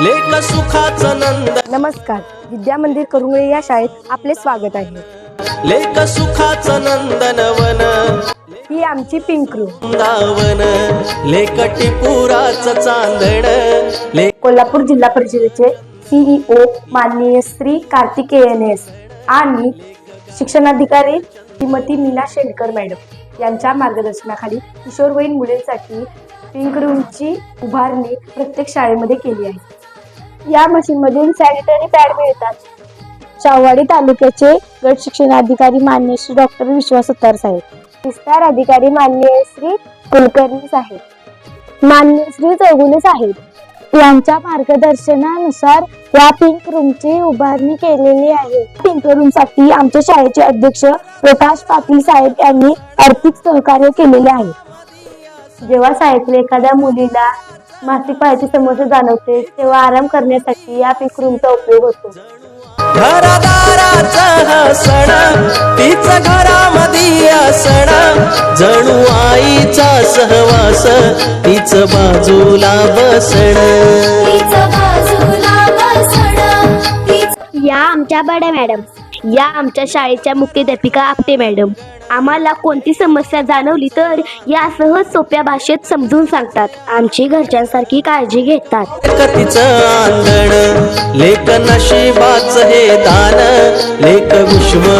लेख सुखाचं नंद. नमस्कार विद्या मंदिर करुंगळे या शाळेत आपले स्वागत आहे. लेख सुखाचं नंदनवन ही आमची पिंक रूम वृंदावन. लेख टिपुराच चांदण. कोल्हापूर जिल्हा परिषदेचे सीईओ माननीय श्री कार्तिकेयन एस आणि शिक्षणाधिकारी श्रीमती मीना शेलकर मॅडम यांच्या मार्गदर्शनाखाली किशोरवयीन मुलींसाठी पिंक रूमची उभारणी प्रत्येक शाळेमध्ये केली आहे. या मशीनमधून सॅनिटरी पॅड मिळतात. शाहवाडी तालुक्याचे गट शिक्षण अधिकारी मान्य श्री डॉक्टर विश्वास सत्तार साहेब. विस्तार अधिकारी मान्य श्री कुलकर्णी साहेब. मान्य श्री चौगुले साहेब. यांच्या मार्गदर्शनानुसार या पिंक रूमची उभारणी केलेली आहे. पिंक रूमसाठी आमच्या शाळेचे अध्यक्ष प्रकाश पाटील साहेब यांनी आर्थिक सहकार्य केलेले आहे. जेव्हा शाळेतील एखाद्या मुलीला मासिक पाळीची समस्या जाणवते. तेव्हा आराम करण्यासाठी या पिंक रूमचा उपयोग होतो. घरदाराचा हसण तीच घरामधी असण जणू आईचा सहवास तीच बाजूला बसण. या आमच्या बड्या मॅडम. या आमच्या शाळेच्या मुख्याध्यापिका आपटे मॅडम. आम्हाला कोणती समस्या जाणवली तर या सहज सोप्या भाषेत समजून सांगतात. आमची घरच्यांसारखी काळजी घेतात. लेख नशिबाच हे दान लेख विश्व